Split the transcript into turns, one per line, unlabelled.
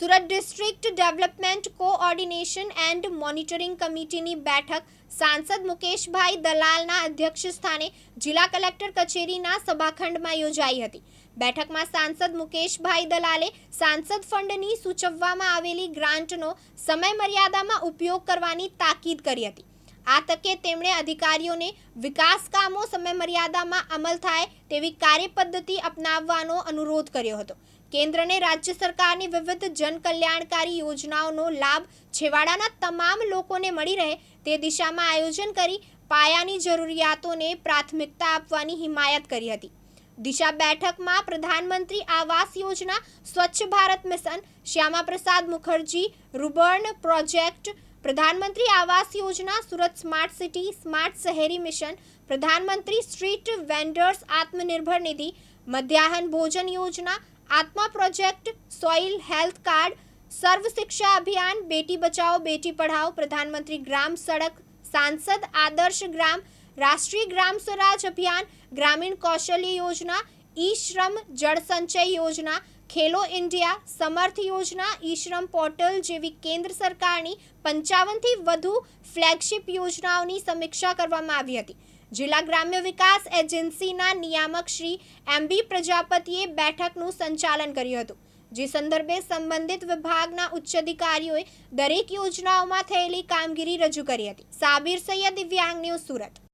Surat district development coordination and monitoring કમિટીની બેઠક સાંસદ મુકેશભાઈ દલાલના અધ્યક્ષ સ્થાને જિલ્લા કલેક્ટર કચેરીના સભાખંડમાં યોજાઈ હતી. બેઠકમાં સાંસદ મુકેશભાઈ દલાલે સાંસદ ફંડની સૂચવવામાં આવેલી ગ્રાન્ટનો સમય મર્યાદામાં ઉપયોગ કરવાની તાકીદ કરી હતી. આ તકે તેમણે અધિકારીઓને વિકાસ કામો સમયમર્યાદામાં અમલ થાય તેવી કાર્યપદ્ધતિ અપનાવવાનો અનુરોધ કર્યો હતો. કેન્દ્રને રાજ્ય સરકારની વિવિધ જનકલ્યાણકારી યોજનાઓનો લાભ છેવાડાના તમામ લોકોને મળી રહે તે દિશામાં આયોજન કરી પાયાની જરૂરિયાતોને પ્રાથમિકતા આપવાની હિમાયત કરી હતી. દિશા બેઠકમાં Pradhanmantri Awas Yojana, Swachh Bharat mission, Shyamaprasad Mukherjee, rurban project Pradhanmantri Awas Yojana, Surat smart city, smart શહેરી mission, Pradhanmantri street vendors Atmanirbhar Nidhi, મધ્યાહન ભોજન યોજના, આત્મા project, soil health card, Sarva Shiksha Abhiyan, Beti Bachao Beti Padhao, પ્રધાનમંત્રી ગ્રામ સડક, સાંસદ આદર્શ ગ્રામ, રાષ્ટ્રીય ગ્રામ સ્વરાજ અભિયાન, ગ્રામીણ કૌશલ્ય યોજના, ઈ શ્રમ જળ સંચય યોજના ખેલો ઇન્ડિયા સમર્થ યોજના ઈશ્રમ પોર્ટલ જેવી કેન્દ્ર સરકારની પંચાવનથી વધુ ફ્લેગશિપ યોજનાઓની સમીક્ષા કરવામાં આવી હતી. જિલ્લા ગ્રામ્ય વિકાસ એજન્સીના નિયામક શ્રી એમ બી પ્રજાપતિએ બેઠકનું સંચાલન કર્યું હતું, જે સંદર્ભે સંબંધિત વિભાગના ઉચ્ચ અધિકારીઓએ દરેક યોજનાઓમાં થયેલી કામગીરી રજૂ કરી હતી. સાબિર સૈયદ, દિવ્યાંગ ન્યૂઝ સુરત.